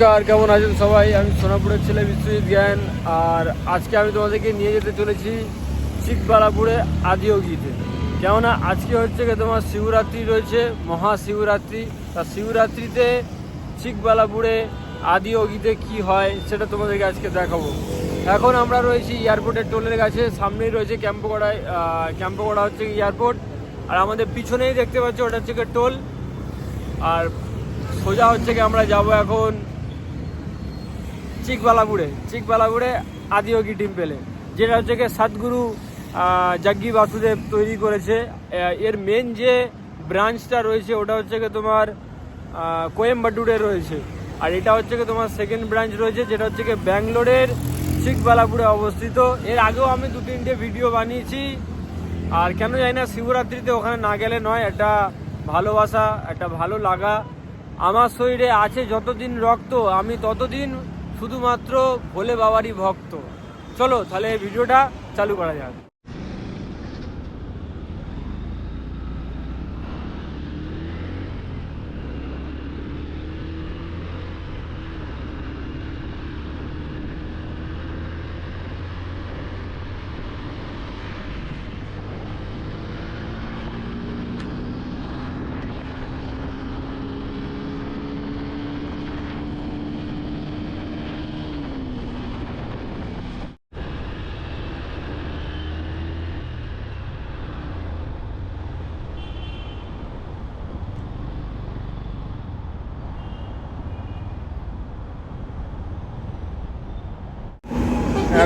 নমস্কার, কেমন আছেন সবাই? আমি সোনাপুরের ছেলে বিশ্বজিৎ জ্ঞান, আর আজকে আমি তোমাদেরকে নিয়ে যেতে চলেছি শিখবালাপুরে আদিয়োগিতে কেননা আজকে হচ্ছে কি তোমার শিবরাত্রি রয়েছে, মহাশিবরাত্রি। তা শিবরাত্রিতে শিখবালাপুরে আদিয়োগিতে কি হয়, সেটা তোমাদেরকে আজকে দেখাবো। এখন আমরা রয়েছি এয়ারপোর্টের টোলের কাছে, সামনেই রয়েছে ক্যাম্পগড়ায় ক্যাম্পগড়া হচ্ছে এয়ারপোর্ট। আর আমাদের পিছনেই দেখতে পাচ্ছি, ওটা হচ্ছে গিয়ে টোল। আর সোজা হচ্ছে কি আমরা যাব এখন চিকবালাপুরে চিকবালাপুরে আদিয়োগী টেম্পেলে যেটা হচ্ছে কি সাতগুরু জাগ্গি বাসুদেব তৈরি করেছে। এর মেন যে ব্রাঞ্চটা রয়েছে, ওটা হচ্ছে কি তোমার কোয়েম্বাটুরে রয়েছে। আর এটা হচ্ছে কি তোমার সেকেন্ড ব্রাঞ্চ রয়েছে, যেটা হচ্ছে কি ব্যাঙ্গালোরের চিকবালাপুরে অবস্থিত। এর আগেও আমি দু তিনটে ভিডিও বানিয়েছি। আর কেন জানি না, শিবরাত্রিতে ওখানে না গেলে নয়, একটা ভালোবাসা, একটা ভালো লাগা। আমার শরীরে আছে যতদিন রক্ত, আমি ততদিন শুধুমাত্র ভোলে বাবারই ভক্ত। চলো তাহলে ভিডিওটা চালু করা যাক।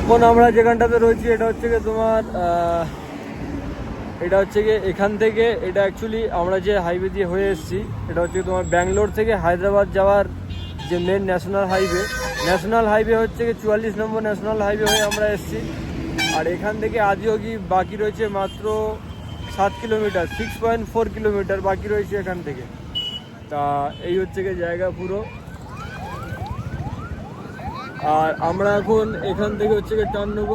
এখন আমরা যেখানটাতে রয়েছি, এটা হচ্ছে গিয়ে তোমার এটা হচ্ছে গিয়ে এখান থেকে, এটা অ্যাকচুয়ালি আমরা যে হাইওয়ে দিয়ে হয়ে এসেছি, এটা হচ্ছে তোমার ব্যাঙ্গালোর থেকে হায়দ্রাবাদ যাওয়ার যে main national highway national highway হচ্ছে গিয়ে চুয়াল্লিশ নম্বর ন্যাশনাল হাইওয়ে হয়ে আমরা এসেছি। আর এখান থেকে আদিয়োগি বাকি রয়েছে মাত্র সাত kilometre six point four kilometre বাকি রয়েছে এখান থেকে। তা এই হচ্ছে গিয়ে জায়গা পুরো। আর আমরা এখন এখান থেকে হচ্ছে গিয়ে টার্ন নেব।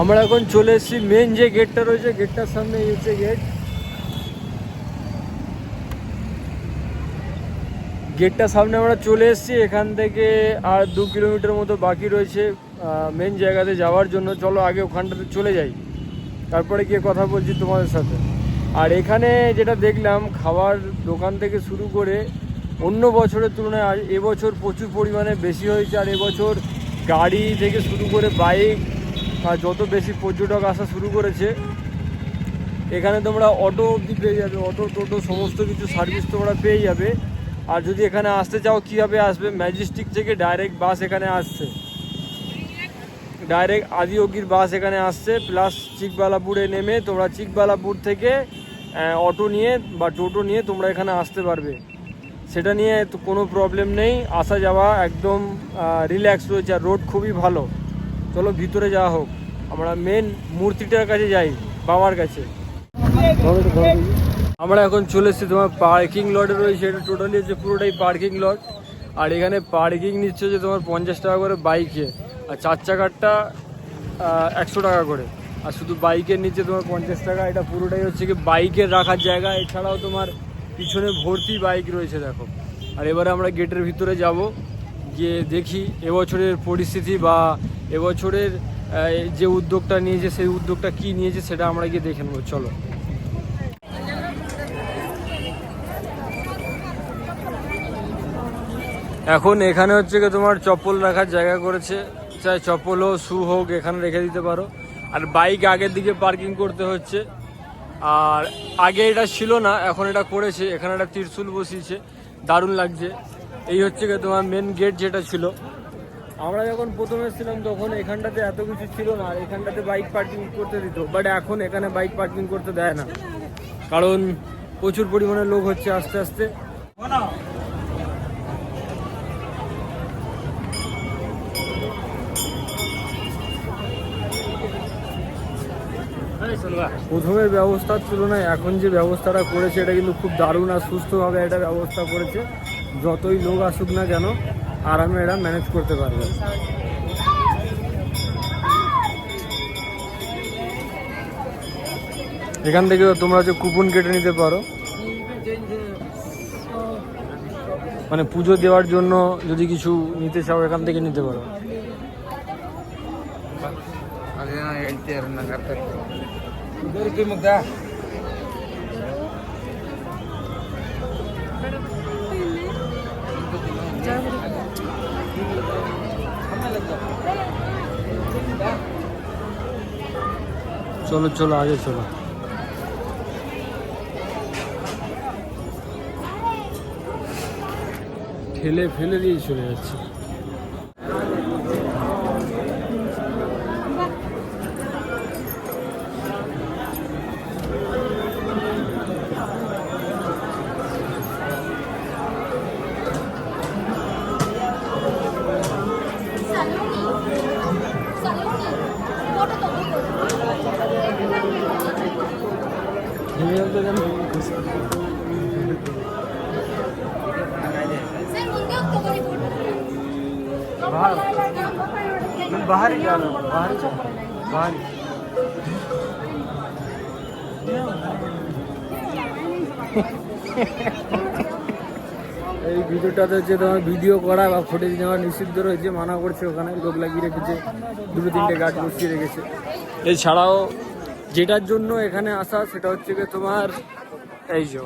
আমরা এখন চলে এসেছি মেন যে গেটটা রয়েছে গেটটার সামনে হচ্ছে গেট গেটটার সামনে আমরা চলে এসেছি, এখান থেকে আর দু কিলোমিটার মতো বাকি রয়েছে মেন জায়গাতে যাওয়ার জন্য। চলো আগে ওখানটাতে চলে যাই। তারপরে গিয়ে কথা বলছি তোমাদের সাথে। আর এখানে যেটা দেখলাম খাবার দোকান থেকে শুরু করে অন্য বছরের তুলনায় আর এবছর প্রচুর পরিমাণে বেশি হয়েছে, আর এবছর গাড়ি থেকে শুরু করে বাইক, আর যত বেশি পর্যটক আসা শুরু করেছে, এখানে তোমরা অটো অবধি পেয়ে যাবে, অটো, টোটো, সমস্ত কিছু সার্ভিস তোমরা পেয়ে যাবে। আর যদি এখানে আসতে চাও, কীভাবে আসবে? ম্যাজিস্টিক থেকে ডাইরেক্ট বাস এখানে আসছে। ডাইরেক্ট আদিয়োগির বাস এখানে আসছে প্লাস চিকবালাপুরে নেমে তোমরা চিকবালাপুর থেকে অটো নিয়ে বা টোটো নিয়ে তোমরা এখানে আসতে পারবে। সেটা নিয়ে কোনো প্রবলেম নেই, আসা যাওয়া একদম রিল্যাক্স রয়েছে আর রোড খুবই ভালো। চলো ভিতরে যাওয়া হোক। আমরা মেন মূর্তিটার কাছে যাই, বাবার কাছে। আমরা এখন চলে এসেছি তোমার পার্কিং লটে রয়েছে, এটা টোটালি হচ্ছে পুরোটাই পার্কিং লট আর এখানে পার্কিং নিচ্ছে যে তোমার পঞ্চাশ টাকা করে বাইকে আর চার চাকারটা একশো টাকা করে। আর শুধু বাইকের নিচে তোমার পঞ্চাশ টাকা, এটা পুরোটাই হচ্ছে কি বাইকের রাখার জায়গা। এছাড়াও তোমার পিছনে ভর্তি বাইক রয়েছে, দেখো। আর এবারে আমরা গেটের ভিতরে যাব, গিয়ে দেখি এবছরের পরিস্থিতি বা এবছরের যে উদ্যোগটা নিয়েছে, সেই উদ্যোগটা কি নিয়েছে, সেটা আমরা গিয়ে দেখে নেব। চলো। এখন এখানে হচ্ছে কি তোমার চপ্পল রাখার জায়গা করেছে। চপ্পল হোক শু হোক, এখানে রেখে দিতে পারো। আর বাইক আগের দিকে পার্কিং করতে হচ্ছে। আর আগে এটা ছিল না, এখন এটা করেছে। এখানে একটা ত্রিশুল বসিয়েছে, দারুণ লাগছে। এই হচ্ছে গিয়ে তোমার মেন গেট যেটা ছিল। আমরা যখন প্রথমে এসেছিলাম, তখন এখানটাতে এত কিছু ছিল না, আর এখানটাতে বাইক পার্কিং করতে দিত। বাট এখন এখানে বাইক পার্কিং করতে দেয় না। কারণ প্রচুর পরিমাণে লোক হচ্ছে আস্তে আস্তে। প্রথমের ব্যবস্থার তুলনায় এখন যে ব্যবস্থাটা করেছে, এটা কিন্তু খুব দারুণ আর সুস্থভাবে এটা ব্যবস্থা করেছে। যতই লোক আসুক না কেন, আরামে এরা ম্যানেজ করতে পারবে। এখান থেকে তোমরা যে কুপন কেটে নিতে পারো। মানে পুজো দেওয়ার জন্য যদি কিছু নিতে চাও, এখান থেকে নিতে পারো। Dori mong da. चलो चलो आगे चलो ঠেলে ফেলে দিয়ে চলে যাচ্ছে बाहर बाहर ही जाना बाहर ही बाहर এই ভিডিওটাতে হচ্ছে তোমার ভিডিও করা বা ফুটেজ নেওয়া নিষিদ্ধ রয়েছে মানা করছে ওখানে লোক লাগিয়ে রেখেছে দুটো তিনটে গাছ বসিয়ে রেখেছে এছাড়াও যেটার জন্য এখানে আসা সেটা হচ্ছে গিয়ে তোমার, এই যে।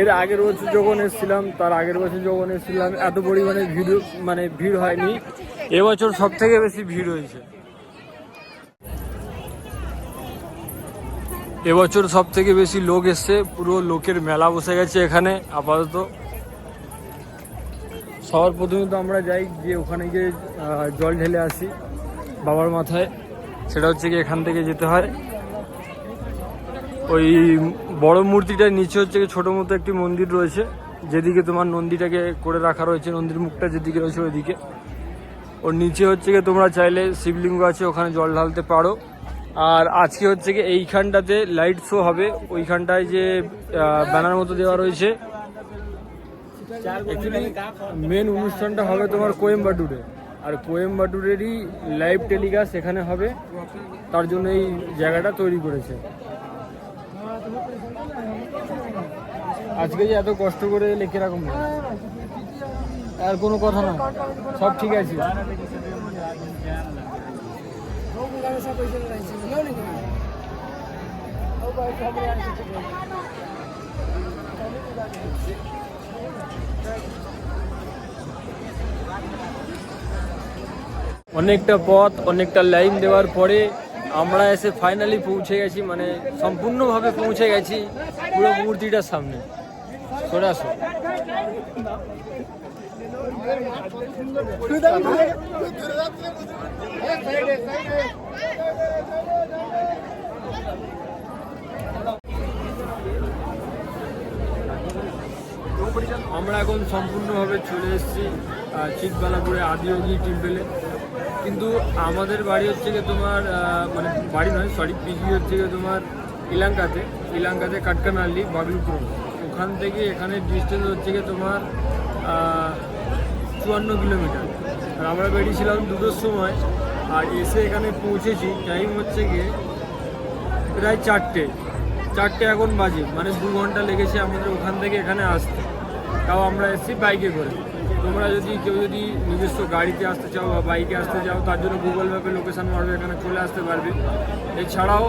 এর আগের বছর যখন এসেছিলাম, তার আগের বছর যখন এসেছিলাম, এত পরিমাণে ভিড় মানে ভিড় হয়নি। এবছর সব থেকে বেশি ভিড় হয়েছে। এবছর সব থেকে বেশি লোক এসছে, পুরো লোকের মেলা বসে গেছে এখানে, আপাতত। সবার প্রথমে তো আমরা যাই যে ওখানে গিয়ে জল ঢেলে আসি বাবার মাথায়। সেটা হচ্ছে কি এখান থেকে যেতে হয়। ওই বড় মূর্তিটার নিচে হচ্ছে ছোট মতো একটি মন্দির রয়েছে, যেদিকে তোমার নন্দীটাকে করে রাখা রয়েছে, নন্দীর মুখটা যেদিকে রয়েছে ওইদিকে। ওর নিচে হচ্ছে গিয়ে তোমরা চাইলে শিবলিঙ্গ আছে, ওখানে জল ঢালতে পারো। আর আজকে হচ্ছে কি এইখানটাতে লাইট শো হবে। ওইখানটায় যে ব্যানার মতো দেওয়া রয়েছে। মেন অনুষ্ঠানটা হবে তোমার কোয়েম্বাটুরে। আর কোয়েম্বাটুরেরই লাইভ টেলিকাস্ট এখানে হবে। তার জন্য এই জায়গাটা তৈরি করেছে। আজকে যে এত কষ্ট করে কীরকম লাগে? আর কোনো কথা না। সব ঠিক আছে। অনেকটা পথ, অনেকটা লাইন দেওয়ার পরে আমরা এসে ফাইনালি পৌঁছে গেছি মানে সম্পূর্ণভাবে পৌঁছে গেছি পুরো মূর্তিটার সামনে। সরে আসো। আমরা এখন সম্পূর্ণভাবে চলে এসেছি আহ, চিকবালাপুরে আদিয়োগী টেম্পেলে। কিন্তু আমাদের বাড়ি হচ্ছে গিয়ে তোমার মানে বাড়ি নয় সরি পিজি হচ্ছে গিয়ে তোমার ইলাঙ্কাতে ইলাঙ্কাতে কাটকানাল্লি বাগলুপুরম ওখান থেকে এখানে ডিস্টেন্স হচ্ছে গিয়ে তোমার চুয়ান্ন কিলোমিটার। আর আমরা বেরিয়েছিলাম দুটোর সময়, আর এসে এখানে পৌঁছেছি। টাইম হচ্ছে গিয়ে প্রায় চারটে। চারটে এখন বাজে মানে দু ঘণ্টা লেগেছে আমাদের ওখান থেকে এখানে আসতে। তাও আমরা এসেছি বাইকে করে। তোমরা যদি, কেউ যদি নিজস্ব গাড়িতে আসতে চাও বা বাইকে আসতে চাও, তার জন্য গুগল ম্যাপে লোকেশান মারবে, এখানে চলে আসতে পারবে। এছাড়াও,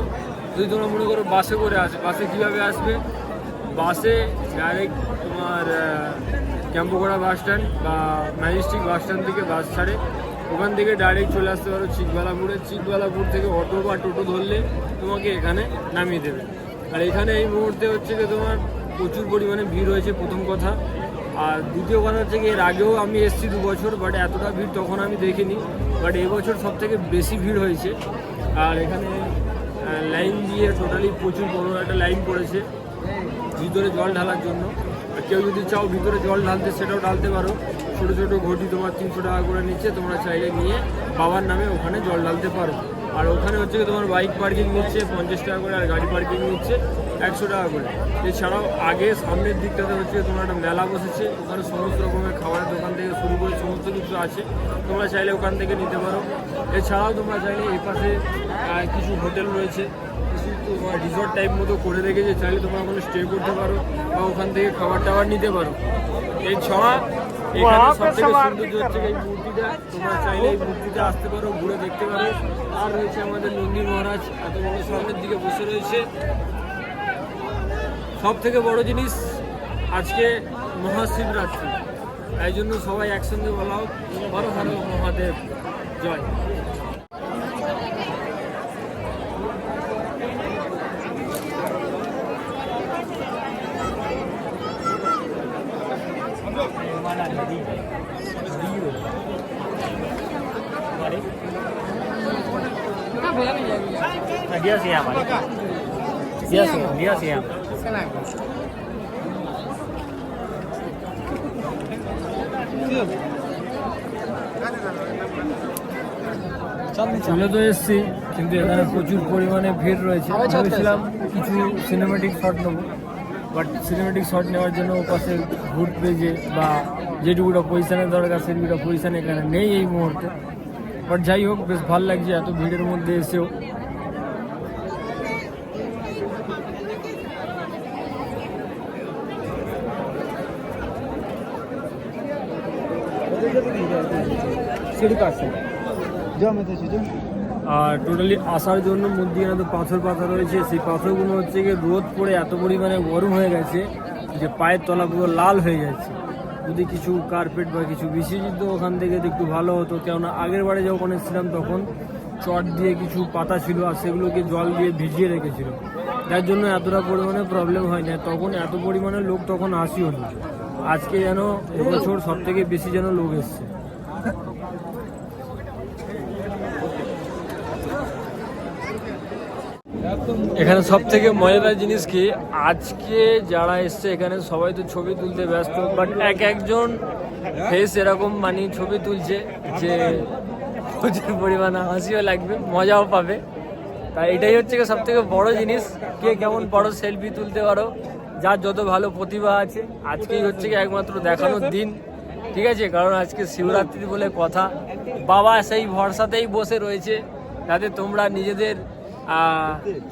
যদি তোমরা মনে করো বাসে করে আসে বাসে কীভাবে আসবে? বাসে ডাইরেক্ট তোমার ক্যাম্পোগড়া বাস স্ট্যান্ড বা ম্যাজিস্ট্রিক বাস স্ট্যান্ড থেকে বাস ছাড়ে। ওখান থেকে ডাইরেক্ট চলে আসতে পারো চিকবালাপুরে। চিকবালাপুর থেকে অটো বা টোটো ধরলে তোমাকে এখানে নামিয়ে দেবে। আর এখানে এই মুহূর্তে হচ্ছে যে তোমার প্রচুর পরিমাণে ভিড় হয়েছে প্রথম কথা। আর দ্বিতীয় কথা হচ্ছে এর আগেও আমি এসেছি দু বছর বাট এতটা ভিড় তখন আমি দেখিনি। বাট এবছর সব থেকে বেশি ভিড় হয়েছে। আর এখানে লাইন দিয়ে টোটালি প্রচুর বড় একটা লাইন পড়েছে। ভিতরে জল ঢালার জন্য। কেউ যদি চাও ভিতরে জল ঢালতে, সেটাও ঢালতে পারো। ছোটো ছোটো ঘটি তোমার তিনশো টাকা করে নিচ্ছে, তোমরা চাইলে নিয়ে বাবার নামে ওখানে জল ঢালতে পারো। আর ওখানে হচ্ছে তোমার বাইক পার্কিং নিচ্ছে, পঞ্চাশ টাকা করে, আর গাড়ি পার্কিং নিচ্ছে, একশো টাকা করে। এছাড়াও আগে সামনের দিকটাতে হচ্ছে তোমার একটা মেলা বসেছে, ওখানে সমস্ত রকমের খাবারের দোকান থেকে শুরু করে সমস্ত কিছু আছে। তোমরা চাইলে ওখান থেকে নিতে পারো। এছাড়াও তোমরা চাইলে এপাশে কিছু হোটেল রয়েছে। রিসর্ট টাইপ মতো করে রেখেছে চাইলে তোমরা ওখানে স্টে করতে পারো বা ওখান থেকে খাবার টাবার নিতে পারো। এই ছড়া এখানে সব থেকে সৌন্দর্য হচ্ছে এই মূর্তিটা তোমরা চাইলে এই মূর্তিতে আসতে পারো ঘুরে দেখতে পারো। আর রয়েছে আমাদের নন্দী মহারাজ এত বড় সামনের দিকে বসে রয়েছে। সব থেকে বড় জিনিস আজকে মহাশিবরাত্রি। তাই জন্য সবাই একসঙ্গে বলা হোক হর হর মহাদেব জয়। Dia siapa? Dia siapa? Dia siapa? চলে তো এসছি কিন্তু এখানে প্রচুর পরিমাণে ভিড় রয়েছে ভেবেছিলাম কিছু সিনেমেটিক শট নেব বাট সিনেমেটিক শট নেওয়ার জন্য পাশে ঘুরতে যে বা যেটুকুটা পজিশনের দরকার সেটুকুটা পজিশন এখানে নেই এই মুহূর্তে বাট যাই হোক বেশ ভালো লাগছে এত ভিড়ের মধ্যে এসেও আর টোটালি আসার জন্য মধ্যিখানে পাথর পাথর রয়েছে, সেই পাথরগুলো হচ্ছে গিয়ে রোদ পড়ে এত পরিমাণে গরম হয়ে গেছে যে পায়ের তলা পুরো লাল হয়ে যাচ্ছে। যদি কিছু কার্পেট বা কিছু বিছিয়ে দিত ওখান থেকে তো একটু ভালো হতো, কেননা আগের বারে যখন এসেছিলাম তখন চট দিয়ে কিছু পাতা ছিল আর সেগুলোকে জল দিয়ে ভিজিয়ে রেখেছিল। যার জন্য এতটা পরিমাণে প্রবলেম হয় না তখন এত পরিমাণে লোক তখন আসিও না। আজকে যেন এবছর সব থেকে বেশি যেন লোক এসছে। এখানে সব থেকে মজাদার জিনিস কি? আজকে যারা এসছে, এখানে সবাই তো ছবি তুলতে ব্যস্ত বাট এক একজন ফেস এরকম মানে ছবি তুলছে যে প্রচুর পরিমাণে হাসিও লাগবে, মজাও পাবে। তাই এটাই হচ্ছে সব থেকে বড় জিনিস। কে কেমন বড় সেলফি তুলতে পারো। যার যত ভালো প্রতিভা আছে, আজকেই হচ্ছে কি একমাত্র দেখানোর দিন। ঠিক আছে? কারণ আজকে শিবরাত্রি বলে কথা। বাবা সেই ভরসাতেই বসে রয়েছে, যাতে তোমরা নিজেদের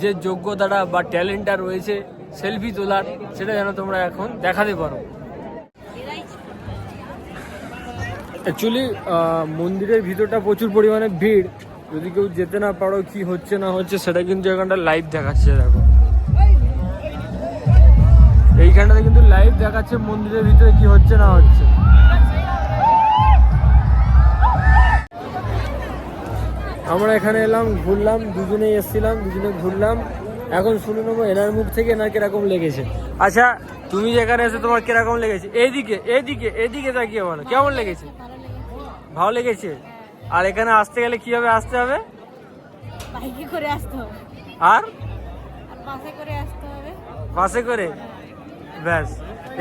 যে যোগ্যতাটা বা ট্যালেন্টটা রয়েছে সেলফি তোলার, সেটা যেন তোমরা এখন দেখাতে পারো। অ্যাকচুয়ালি মন্দিরের ভিতরটা প্রচুর পরিমাণে ভিড়। যদি কেউ যেতে না পারো কি হচ্ছে না হচ্ছে, সেটা কিন্তু এখানটা লাইভ দেখাচ্ছে, দেখো। এইখানটাতে কিন্তু লাইভ দেখাচ্ছে মন্দিরের ভিতরে কি হচ্ছে না হচ্ছে। আমরা এখানে এলাম ঘুরলাম দুজনে এসেছিলাম দুজনে ঘুরলাম। এখন শুনে নেব এনার মুখ থেকে এনার কীরকম লেগেছে। আচ্ছা তুমি যেখানে এসে তোমার কীরকম লেগেছে? এইদিকে এইদিকে এইদিকে তাকিয়ে বলো কেমন লেগেছে? ভালো লেগেছে? আর এখানে আসতে গেলে কীভাবে আসতে হবে? বাইকে করে আসতে হবে। আর বাসে করে আসতে হবে। বাসে করে? ব্যাস।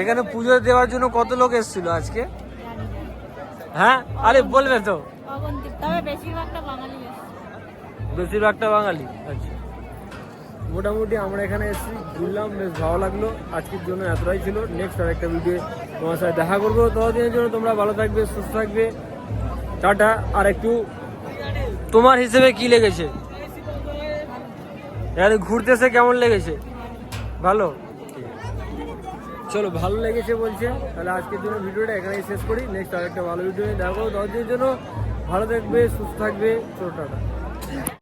এখানে পুজো দেওয়ার জন্য কত লোক এসেছিল আজকে? হ্যাঁ? আরে বলবে তো। বেশিরভাগটা বাঙালি আচ্ছা। মোটামুটি আমরা এখানে এসেছি ঘুরলাম বেশ ভালো লাগল। আজকের জন্য এতটাই ছিল। নেক্সট আর একটা ভিডিও তোমার সাথে দেখা করব। ততদিনের জন্য তোমরা ভালো থাকবে সুস্থ থাকবে। টাটা। আর একটু তোমার হিসেবে কি লেগেছে? এখানে ঘুরতে এসে কেমন লেগেছে? ভালো? চলো, ভালো লেগেছে বলছে। তাহলে আজকের জন্য ভিডিওটা এখানেই শেষ করি। নেক্সট আরেকটা ভালো ভিডিও দেখো দশদিনের জন্য ভালো থাকবে, সুস্থ থাকবে। চলো, টাটা।